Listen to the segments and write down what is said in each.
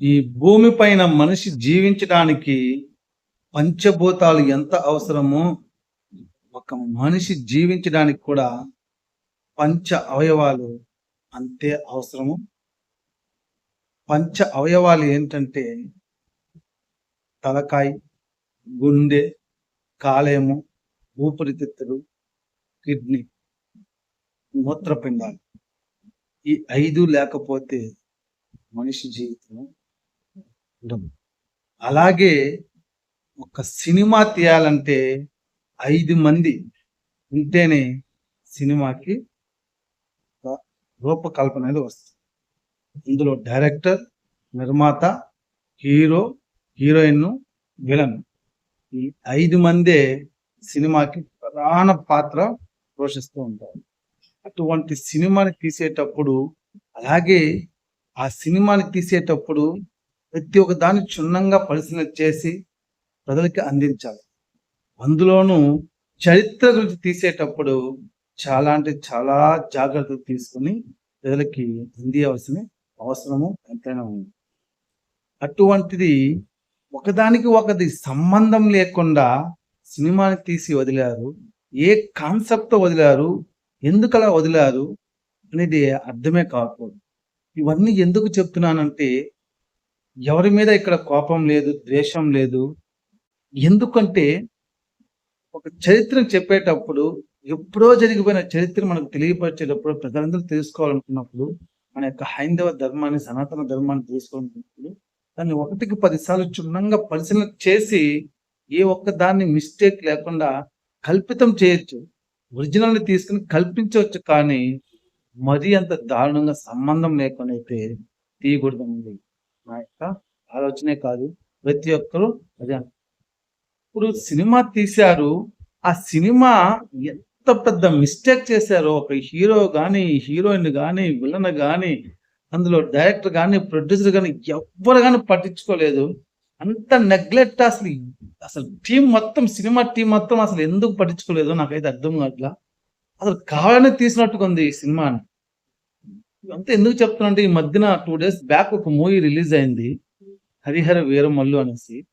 ఈ భూమి పైన మనిషి జీవించడానికి పంచభూతాలు ఎంత అవసరమో ఒక మనిషి జీవించడానికి కూడా పంచ అవయవాలు అంతే అవసరము. పంచ అవయవాలు ఏంటంటే తలకాయ గుండె కాలేయము ఊపిరితిత్తులు కిడ్నీ మూత్రపిండాలు. ఈ ఐదు లేకపోతే మనిషి జీవితం అలాగే ఒక సినిమా తీయాలంటే ఐదు మంది ఉంటేనే సినిమాకి ఒక రూపకల్పన అనేది వస్తుంది. ఇందులో డైరెక్టర్ నిర్మాత హీరో హీరోయిన్ విలన్ ఈ ఐదు మందే సినిమాకి ప్రధాన పాత్ర పోషిస్తూ ఉంటారు. అటువంటి సినిమాని తీసేటప్పుడు అలాగే ఆ సినిమాని తీసేటప్పుడు ప్రతి ఒక్క దాన్ని క్షుణ్ణంగా పరిశీలన చేసి ప్రజలకి అందించాలి. అందులోనూ చరిత్ర గురించి తీసేటప్పుడు చాలా అంటే చాలా జాగ్రత్తలు తీసుకుని ప్రజలకి అందియవలసిన అవసరము ఎంతైనా ఉంది. అటువంటిది ఒకదానికి ఒకటి సంబంధం లేకుండా సినిమాని తీసి వదిలారు ఏ కాన్సెప్ట్ వదిలారు ఎందుకు అలా వదిలారు అనేది అర్థమే కాకూడదు ఇవన్నీ ఎందుకు చెప్తున్నానంటే ఎవరి మీద ఇక్కడ కోపం లేదు ద్వేషం లేదు? ఎందుకంటే ఒక చరిత్రను చెప్పేటప్పుడు ఎప్పుడో జరిగిపోయిన చరిత్ర మనకు తెలియపరిచేటప్పుడు ప్రజలందరూ తెలుసుకోవాలనుకున్నప్పుడు మన యొక్క హైందవ ధర్మాన్ని సనాతన ధర్మాన్ని తెలుసుకోవాలనుకున్నప్పుడు దాన్ని ఒకటికి పదిసార్లు క్షుణ్ణంగా పరిశీలన చేసి ఏ ఒక్క దాన్ని మిస్టేక్ లేకుండా కల్పితం చేయొచ్చు. ఒరిజినల్ని తీసుకుని కల్పించవచ్చు కానీ మరీ అంత దారుణంగా సంబంధం లేకుండా అయితే తీయకూడదు నా యొక్క ఆలోచనే కాదు. ప్రతి ఒక్కరూ అదే. ఇప్పుడు సినిమా తీశారు. ఆ సినిమా ఎంత పెద్ద మిస్టేక్ చేశారో ఒక హీరో కానీ హీరోయిన్ కానీ విలన్ కానీ అందులో డైరెక్టర్ కానీ ప్రొడ్యూసర్ కానీ ఎవ్వరు కానీ పట్టించుకోలేదు. అంత నెగ్లెక్ట్ అసలు అసలు టీం మొత్తం సినిమా టీం మొత్తం అసలు ఎందుకు పట్టించుకోలేదు నాకైతే అర్థం కావట్లా. అసలు కావాలని తీసినట్టుగా ఉంది ఈ సినిమాని. అంతా ఎందుకు చెప్తున్నా ఈ మధ్యన టూ డేస్ బ్యాక్ ఒక మూవీ రిలీజ్ అయింది. హరిహర వీరమల్లు అనేసి.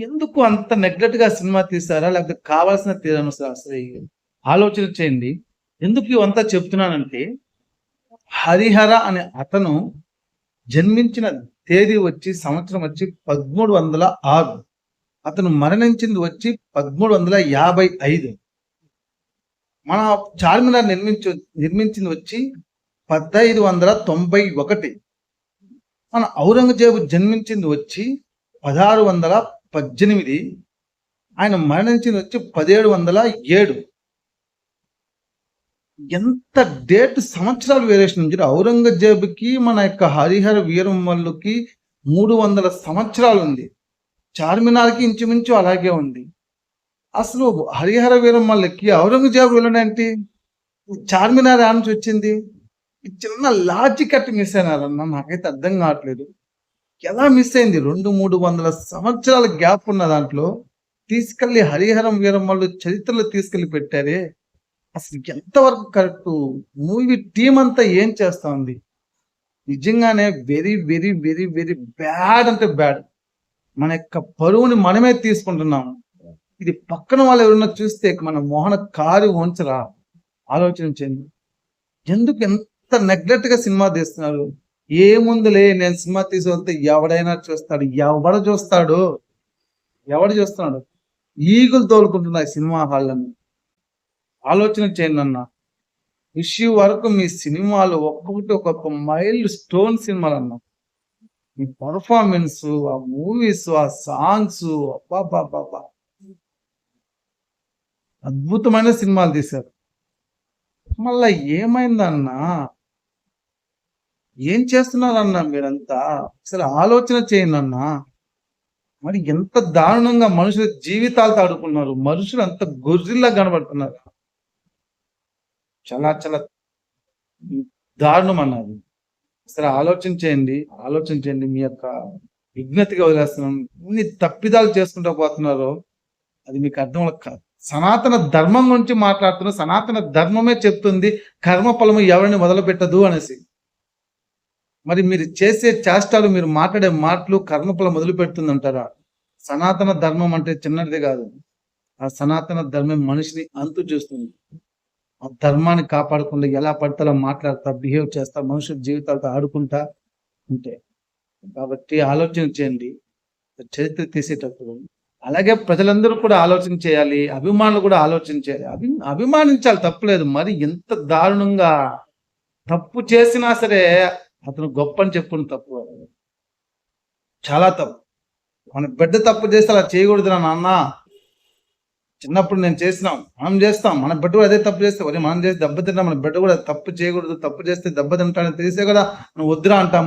ఎందుకు అంత నెగ్లెక్ట్గా సినిమా తీసారా లేకపోతే కావాల్సిన తీరాను అసలు ఆలోచన చేయండి. ఎందుకు ఇవంతా చెప్తున్నానంటే హరిహర అనే అతను జన్మించిన తేదీ వచ్చి సంవత్సరం వచ్చి పదమూడు వందల ఆరు. అతను మరణించింది వచ్చి పదమూడు వందల యాభై ఐదు. మన చార్మినార్ నిర్మించు నిర్మించింది వచ్చి పద్దైదు వందల తొంభై ఒకటి. మన ఔరంగజేబు జన్మించింది వచ్చి పదహారు వందల పద్దెనిమిది. ఆయన మరణించింది వచ్చి పదిహేడు వందల ఏడు. ఎంత డేట్ సంవత్సరాలు వేరియేషన్ ఉంది ఔరంగజేబుకి మన యొక్క హరిహర వీరమ్మల్లుకి మూడు వందల సంవత్సరాలు ఉంది. చార్మినార్కి ఇంచుమించు అలాగే ఉంది. అసలు హరిహర వీరమ్మల్లకి ఔరంగజేబు వెళ్ళడంటే? చార్మినార్ ఆడ నుంచి వచ్చింది? చిన్న లాజిక్ అట్ మిస్ అయినారన్న నాకైతే అర్థం కావట్లేదు. ఎలా మిస్ అయింది? రెండు మూడు వందల సంవత్సరాల గ్యాప్ ఉన్న దాంట్లో తీసుకెళ్ళి హరిహరం వీరమ్మలు చరిత్రలో తీసుకెళ్ళి పెట్టారే. అసలు ఎంతవరకు కరెక్ట్ మూవీ టీం అంతా ఏం చేస్తా ఉంది నిజంగానే very very very very bad అంటే బ్యాడ్ మన యొక్క పరువుని మనమే తీసుకుంటున్నాం. ఇది పక్కన వాళ్ళు ఎవరన్నా చూస్తే మన మోహన కారు వంచరా? ఆలోచించండి ఎందుకు ఎంత నెగ్లెక్ట్గా సినిమా తీస్తున్నారు? ఏముందిలే నేను సినిమా తీసుకెళ్తే ఎవడైనా చూస్తాడు. ఎవడు చూస్తాడు? ఎవడు చూస్తున్నాడు? ఈగులు తోలుకుంటున్నాయి సినిమా హాళ్ళని. ఆలోచన చేయండి అన్న. ఇష్యూ వరకు మీ సినిమాలు ఒక్కొక్కటి ఒక్కొక్క మైల్డ్ స్టోన్ సినిమాలు అన్న. మీ పర్ఫార్మెన్స్ ఆ మూవీస్ ఆ సాంగ్స్ అబ్బాబా అద్భుతమైన సినిమాలు తీశారు. మళ్ళా ఏమైందన్నా? ఏం చేస్తున్నారన్నా మీరంతా? అసలు ఆలోచన చేయండి అన్నా. మరి ఎంత దారుణంగా మనుషుల జీవితాలతో ఆడుకున్నారు మనుషులు అంత గొర్రెల్లా కనబడుతున్నారు. చాలా చాలా దారుణం అన్నది అసలు ఆలోచన చేయండి. ఆలోచన చేయండి. మీ యొక్క విజ్ఞతగా వదిలేస్తున్నాం. ఇన్ని తప్పిదాలు చేసుకుంటూ పోతున్నారో అది మీకు అర్థం కాదు సనాతన ధర్మం గురించి మాట్లాడుతున్నా సనాతన ధర్మమే చెప్తుంది. కర్మ ఫలము ఎవరిని వదిలిపెట్టదు అనేసి. మరి మీరు చేసే చేష్టాలు మీరు మాట్లాడే మాటలు కర్మఫల మొదలు పెడుతుందంటారా సనాతన ధర్మం అంటే చిన్నది కాదు. ఆ సనాతన ధర్మం మనిషిని అంతు చేస్తుంది. ఆ ధర్మాన్ని కాపాడకుండా ఎలా పడితే అలా మాట్లాడతా బిహేవ్ చేస్తా మనుషుల జీవితాలతో ఆడుకుంటా ఉంటే. కాబట్టి ఆలోచన చేయండి. చరిత్ర తీసేటప్పుడు. అలాగే ప్రజలందరూ కూడా ఆలోచన చేయాలి అభిమానులు కూడా ఆలోచన చేయాలి. అభి అభిమానించాలి తప్పులేదు. మరి ఎంత దారుణంగా తప్పు చేసినా సరే అతను గొప్ప అని చెప్పుకుని తప్పు చాలా తప్పు. మన బిడ్డ తప్పు చేస్తే అలా చేయకూడదు నా నాన్న. చిన్నప్పుడు నేను చేసినాం మనం చేస్తాం. మన బిడ్డ కూడా అదే తప్పు చేస్తే మరి మనం చేసి దెబ్బతింటాం మన బిడ్డ కూడా తప్పు చేయకూడదు తప్పు చేస్తే దెబ్బ తింటాడని తెలిసే కదా నువ్వు వద్దురా అంటాం.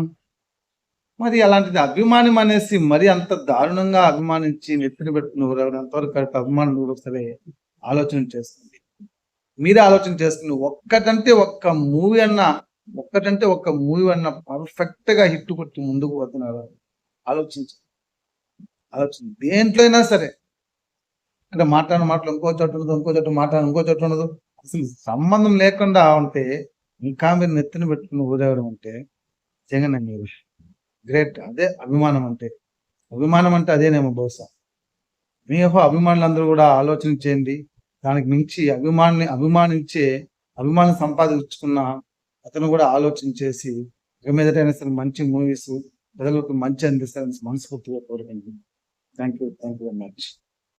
మరి అలాంటిది అభిమానం అనేసి మరి అంత దారుణంగా అభిమానించి నెత్తిని పెట్టుకుని ఎంతవరకు కరెక్ట్ అభిమానం కూడా సరే ఆలోచన చేస్తుంది. మీరే ఆలోచన చేస్తుంది. ఒక్కటంటే ఒక్క మూవీ అన్న ఒక్కటంటే ఒక్క మూవీ అన్న పర్ఫెక్ట్గా హిట్ కొట్టి ముందుకు పోతున్నారు. ఆలోచించు. ఆలోచన దేంట్లో అయినా సరే. అంటే మాట్లాడిన మాటలు ఇంకో చోట ఉండదు ఇంకో చోట మాట్లాడిన ఇంకో చోట ఉండదు. అసలు సంబంధం లేకుండా ఉంటే ఇంకా మీరు నెత్తిన పెట్టుకుని ఊరేగడం అంటే జగన్ మీరు గ్రేట్. అదే అభిమానం అంటే. అభిమానం అంటే అదేనేమో బహుశా. మీ యొక్క అభిమానులందరూ కూడా ఆలోచన చేయండి. దానికి మించి అభిమాని అభిమానించే అభిమానం సంపాదించుకున్న అతను కూడా ఆలోచన చేసి ఇక మీదటైనా సరే మంచి మూవీస్ ప్రజలకు మంచి అందిస్తారని మనస్ఫూర్తిగా కోరుకుంటున్నాను. Thank you thank you very much